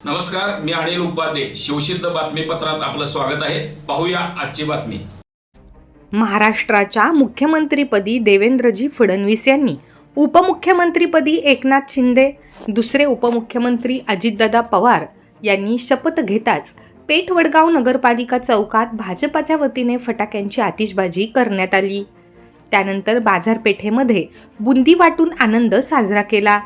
नमस्कार मी अनिल उपाध्ये. शिवसिद्ध बातमीपत्रात आपलं स्वागत आहे. पाहूया आजची बातमी. महाराष्ट्राच्या मुख्यमंत्रीपदी देवेंद्रजी फडणवीस यांनी उपमुख्यमंत्रीपदी एकनाथ शिंदे दुसरे उपमुख्यमंत्री अजितदादा पवार यांनी शपथ घेताच पेठ वडगाव नगरपालिका चौकात भाजपाच्या वतीने फटाक्यांची आतिषबाजी करण्यात आली. त्यानंतर बाजारपेठेमध्ये बुंदी वाटून आनंद साजरा केला.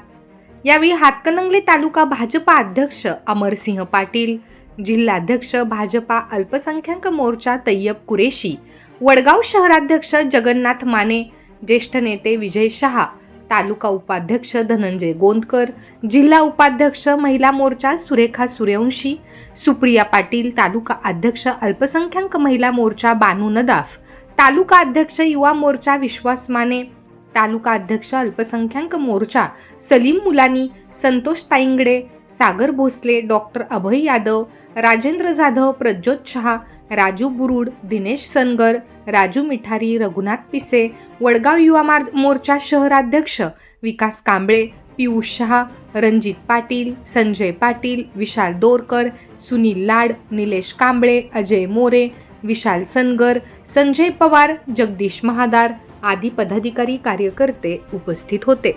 यावेळी हातकणंगले तालुका भाजपा अध्यक्ष अमरसिंह पाटील जिल्हाध्यक्ष भाजपा अल्पसंख्याक मोर्चा तय्यब कुरेशी वडगाव शहराध्यक्ष जगन्नाथ माने ज्येष्ठ नेते विजय शहा तालुका उपाध्यक्ष धनंजय गोंदकर जिल्हा उपाध्यक्ष महिला मोर्चा सुरेखा सूर्यवंशी सुप्रिया पाटील तालुका अध्यक्ष अल्पसंख्याक महिला मोर्चा बानू नदाफ तालुका अध्यक्ष युवा मोर्चा विश्वास माने. तालुका अध्यक्ष अल्पसंख्याक मोर्चा सलीम मुलानी संतोष ताईंगडे सागर भोसले डॉक्टर अभय यादव राजेंद्र जाधव प्रज्योत शहा राजू बुरुड दिनेश सनगर राजू मिठारी रघुनाथ पिसे वडगाव युवा मार मोर्चा शहराध्यक्ष विकास कांबळे पियुष शहा रणजित पाटील संजय पाटील विशाल दोरकर सुनील लाड निलेश कांबळे अजय मोरे विशाल सनगर संजय पवार जगदीश महादार आदी पदाधिकारी कार्यकर्ते उपस्थित होते.